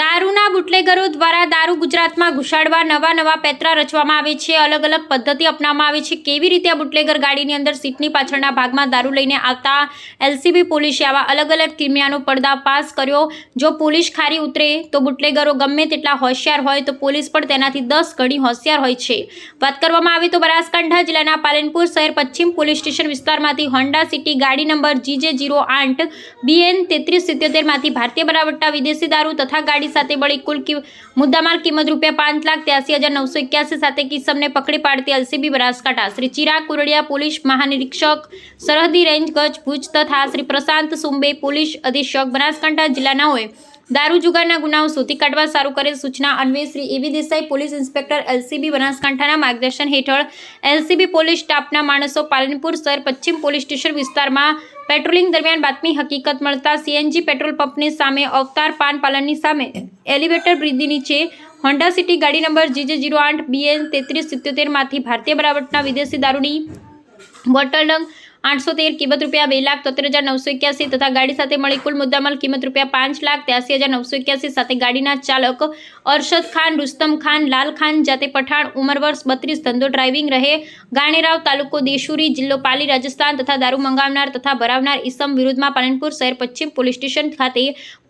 દારૂના બુટલેગરો દ્વારા દારૂ ગુજરાતમાં ઘુસાડવા નવા નવા પેત્રા રચવામાં આવે છે. અલગ અલગ પદ્ધતિ અપનાવવામાં આવે છે. કેવી રીતે આ બુટલેગર ગાડીની અંદર સીટની પાછળના ભાગમાં દારૂ લઈને આવતા એલસીબી પોલીસે આવા અલગ અલગ કિમિયાનો પર્દાફાશ કર્યો? જો પોલીસ ખારી ઉતરે તો બુટલેગરો ગમે તેટલા હોશિયાર હોય તો પોલીસ પણ તેનાથી દસ ગણી હોશિયાર હોય છે. વાત કરવામાં આવે તો બનાસકાંઠા જિલ્લાના પાલનપુર શહેર પશ્ચિમ પોલીસ સ્ટેશન વિસ્તારમાંથી હોન્ડા સિટી ગાડી નંબર જીજે જીરો આઠ, બીએન તેત્રીસ સિત્યોતેરમાંથી ભારતીય બનાવટા વિદેશી દારૂ તથા ગાડી સાથે મળી કુલ કિ- મુદ્દામાલ કિંમત રૂપિયા પાંચ લાખ ત્યાસી હજાર નવસો એક્યાસી સાથે કિસમને પકડી પાડતી એલસીબી બનાસકાંઠા શ્રી ચિરાગ કુરડિયા પોલીસ મહાનિરીક્ષક સરહદી રેન્જ કચ્છ ભુજ તથા શ્રી પ્રશાંત સુંબે પોલીસ અધિક્ષક બનાસકાંઠા જિલ્લાનાઓએ દારૂ જુગારના ગુનાઓ શોધી કાઢવા સારું કરેલ સૂચના અન્વયે શ્રી એવી દેસાઈ પોલીસ ઇન્સ્પેક્ટર એલસીબી બનાસકાંઠાના માર્ગદર્શન હેઠળ એલસીબી પોલીસ સ્ટાફના માણસો પાલનપુર શહેર પશ્ચિમ પોલીસ સ્ટેશન વિસ્તારમાં પેટ્રોલિંગ દરમિયાન બાતમી હકીકત મળતા સીએનજી પેટ્રોલ પંપની સામે અવતાર પાન પાલનની સામે એલિવેટર બ્રિજની નીચે હોન્ડા સિટી ગાડી નંબર જીજે જીરો આઠ બીએન તેત્રીસ સિત્યોતેરમાંથી ભારતીય બનાવટના વિદેશી દારૂની બોટલ નંગ આઠસો તેર કિંમત રૂપિયા બે લાખ તોતેર હજાર નવસો એક્યાસી તથા ગાડી સાથે મળી કુલ મુદ્દામાલ કિંમત રૂપિયા પાંચ લાખ ત્યાસી હજાર નવસો એક્યાસી સાથે ગાડીના ચાલક અરશદ ખાન, રુસ્તમ ખાન, લાલ ખાન, જાતે પઠાણ, ઉંમર વર્ષ બત્રીસ, ધંધો ડ્રાઇવિંગ રહે, ગાણેરાવ તાલુકો દેશુરી, જિલ્લો પાલી, રાજસ્થાન તથા દારૂ મંગાવનાર તથા ભરાવનાર ઈસમ વિરુદ્ધમાં પાલનપુર શહેર પશ્ચિમ પોલીસ સ્ટેશન ખાતે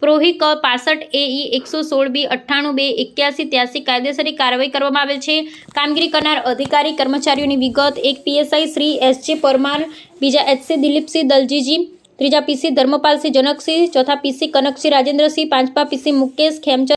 પ્રોહી ક પાસઠ એઈ એકસો સોળ બી અઠ્ઠાણું બે એક્યાસી ત્યાસી કાયદેસરની કાર્યવાહી કરવામાં આવેલ છે. કામગીરી કરનાર અધિકારી, કર્મચારીઓની વિગત, એક પીએસઆઈ શ્રી એસ જે પરમાર, બીજા એચસી દિલીપસિંહ દલજીજી, ત્રીજા પીસી ધર્મપાલસિંહ જનકસિંહ, ચોથા પીસી કનકસિંહ રાજેન્દ્રસિંહ, પાંચમા પીસી મુકેશ ખેમચંદ